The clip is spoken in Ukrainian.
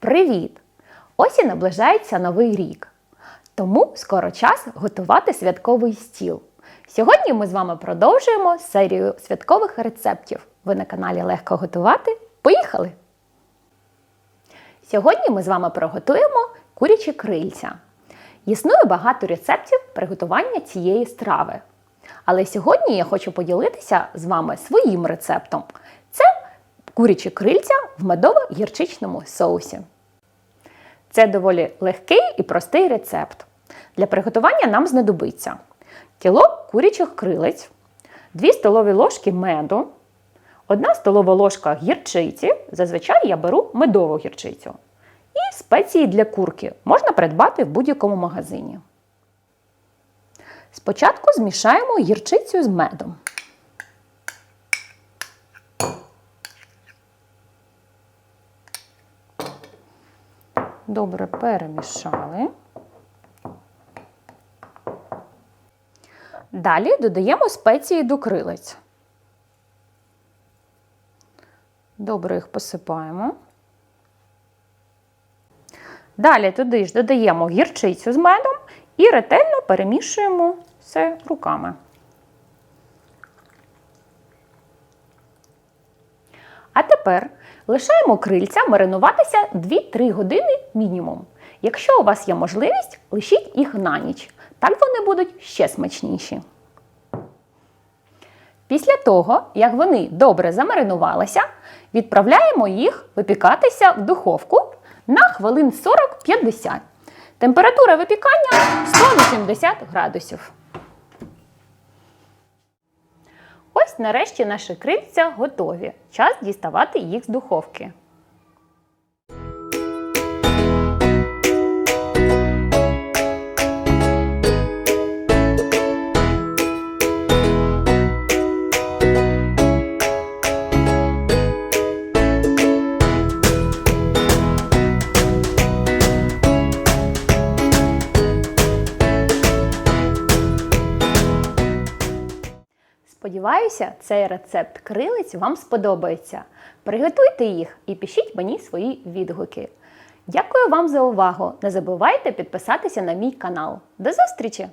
Привіт! Ось і наближається новий рік. Тому скоро час готувати святковий стіл. Сьогодні ми з вами продовжуємо серію святкових рецептів. Ви на каналі Легко готувати. Поїхали! Сьогодні ми з вами приготуємо курячі крильця. Існує багато рецептів приготування цієї страви. Але сьогодні я хочу поділитися з вами своїм рецептом. Курячі крильця в медово-гірчичному соусі. Це доволі легкий і простий рецепт. Для приготування нам знадобиться кіло курячих крилець, 2 столові ложки меду, 1 столова ложка гірчиці, зазвичай я беру медову гірчицю. І спеції для курки можна придбати в будь-якому магазині. Спочатку змішаємо гірчицю з медом. Добре перемішали. Далі додаємо спеції до крилець. Добре їх посипаємо. Далі туди ж додаємо гірчицю з медом і ретельно перемішуємо все руками. А тепер лишаємо крильця маринуватися 2-3 години мінімум. Якщо у вас є можливість, лишіть їх на ніч. Так вони будуть ще смачніші. Після того, як вони добре замаринувалися, відправляємо їх випікатися в духовку на хвилин 40-50. Температура випікання 180 градусів. Нарешті наші крильця готові. Час діставати їх з духовки. Сподіваюся, цей рецепт крилиць вам сподобається. Приготуйте їх і пишіть мені свої відгуки. Дякую вам за увагу! Не забувайте підписатися на мій канал. До зустрічі!